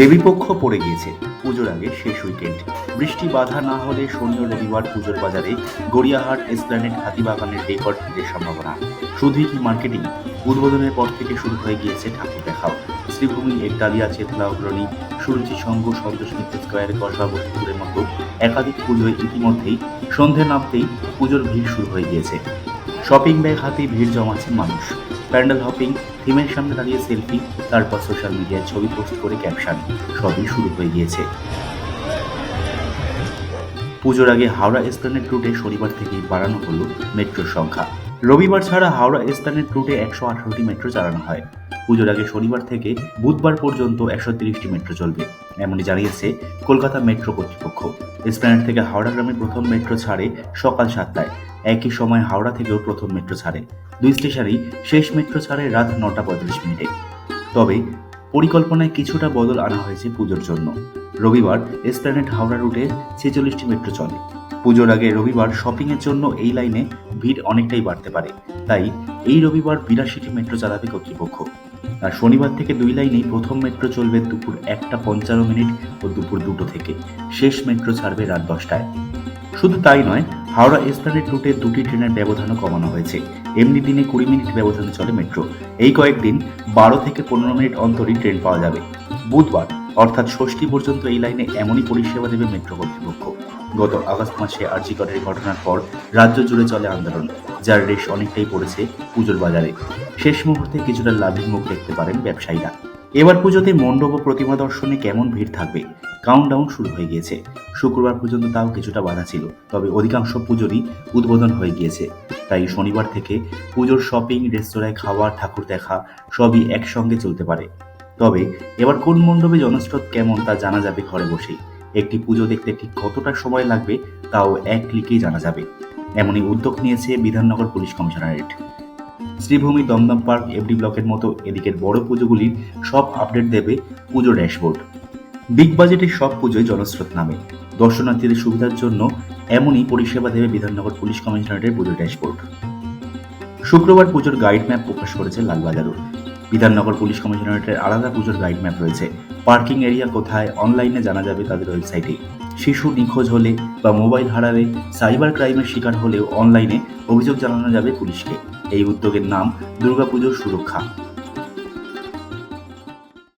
দেবীপক্ষ পড়ে গিয়েছে। পুজোর আগে শেষ উইকেন্ড বৃষ্টি বাধা না হলে শনি ও রবিবার পুজোর বাজারে গড়িয়াহাট এসপ্ল্যানেড হাতিবাগানের রেকর্ড ভিড়ের সম্ভাবনা। শুধুই কি মার্কেটিং উদ্বোধনের পর থেকে শুরু হয়ে গিয়েছে ঠাকুর দেখাও। শ্রীভূমি, একডালিয়া, চেতলা অগ্রণী সুরুচি সংঘ সন্তোষ মিত্র স্কোয়ার, কসবা মতো একাধিক পুজোয় ইতিমধ্যেই সন্ধে নামতেই পুজোর ভিড় শুরু হয়ে গিয়েছে। শপিং ব্যাগ হাতে ভিড় জমাচ্ছেন মানুষ। প্যান্ডেল হপিং, থিমের সামনে দাঁড়িয়ে সেলফি, তারপর সোশ্যাল মিডিয়ায় ছবি পোস্ট করে ক্যাপশন, সবই শুরু হয়ে গিয়েছে। পুজোর আগে হাওড়া এসপ্ল্যানেড রুটে শনিবার থেকেই বাড়ানো হলো মেট্রোর সংখ্যা। রবিবার ছাড়া হাওড়া এসপ্ল্যানেড রুটে একশো আঠারোটি মেট্রো চালানো হয়। পুজোর আগে শনিবার থেকে বুধবার পর্যন্ত একশো তিরিশটি মেট্রো চলবে, এমনই জানিয়েছে কলকাতা মেট্রো কর্তৃপক্ষ। এসপ্ল্যানেড থেকে হাওড়া গ্রামে প্রথম মেট্রো ছাড়ে সকাল সাতটায়। একই সময় হাওড়া থেকেও প্রথম মেট্রো ছাড়ে। দুই স্টেশনেই শেষ মেট্রো ছাড়ে রাত নটা পঁয়তাল্লিশ মিনিটে। তবে পরিকল্পনায় কিছুটা বদল আনা হয়েছে পুজোর জন্য। রবিবার এসপ্ল্যানেড হাওড়া রুটে ছেচল্লিশটি মেট্রো চলে। পুজোর আগে রবিবার শপিংয়ের জন্য এই লাইনে ভিড় অনেকটাই বাড়তে পারে। তাই এই রবিবার বিরাশিটি মেট্রো চালাবে কর্তৃপক্ষ। আর শনিবার থেকে দুই লাইনেই প্রথম মেট্রো চলবে দুপুর একটা পঞ্চান্ন মিনিট ও দুপুর দুটো থেকে। শেষ মেট্রো ছাড়বে রাত দশটায়। শুধু তাই নয় হাওড়া এসপ্ল্যানেড রুটে দুটি ট্রেনের ব্যবধানও কমানো হয়েছে। এমনি দিনে কুড়ি মিনিট ব্যবধানে চলে মেট্রো। এই কয়েকদিন বারো থেকে পনেরো মিনিট অন্তরই ট্রেন পাওয়া যাবে। বুধবার, অর্থাৎ ষষ্ঠী পর্যন্ত এই লাইনে এমনই পরিষেবা দেবে মেট্রো কর্তৃপক্ষ। গত আগস্ট মাসে আর্জিকরের ঘটনার পর রাজ্য জুড়ে চলে আন্দোলন, যার রেশ অনেকটাই পড়েছে পুজোর বাজারে। শেষ মুহূর্তে কিছুটা লাভের মুখ দেখতে পারেন ব্যবসায়ীরা। এবার পুজোতে মণ্ডপ ও প্রতিমা দর্শনে কেমন ভিড় থাকবে? কাউন্টডাউন শুরু হয়ে গিয়েছে। শুক্রবার পর্যন্ত তাও কিছুটা বাধা ছিল, তবে অধিকাংশ পুজোরই উদ্বোধন হয়ে গিয়েছে। তাই শনিবার থেকে পুজোর শপিং রেস্তোরাঁয় খাওয়া ঠাকুর দেখা, সবই একসঙ্গে চলতে পারে। তবে এবার কোন মণ্ডপে জনস্রোত কেমন তা জানা যাবে ঘরে বসেই। একটি পুজো দেখতে ঠিক কতটা সময় লাগবে, তাও এক ক্লিকেই জানা যাবে। এমনই উদ্যোগ নিয়েছে Bidhannagar police commissionerate. Sreebhumi Dum Dum park FD ব্লকের মতো এদিকের বড় পুজোগুলির সব আপডেট দেবে পুজো ড্যাশবোর্ড। বিগ বাজেটের সব পুজোয় জনস্রোত নামে। দর্শনার্থীদের সুবিধার জন্য এমনই পরিষেবা দেবে বিধাননগর পুলিশ কমিশনারের পুজো ড্যাশবোর্ড। শুক্রবার পুজোর গাইড ম্যাপ প্রকাশ করেছে লালবাজারও। বিধাননগর পুলিশ কমিশনারেটের আলাদা পুজোর গাইড ম্যাপ রয়েছে। পার্কিং এরিয়া কোথায় অনলাইনে জানা যাবে তাদের ওয়েবসাইটে শিশু নিখোঁজ হলে বা মোবাইল হারালে সাইবার ক্রাইমের শিকার হলেও অনলাইনে অভিযোগ জানানো যাবে পুলিশকে। এই উদ্যোগের নাম দুর্গাপুজোর সুরক্ষা।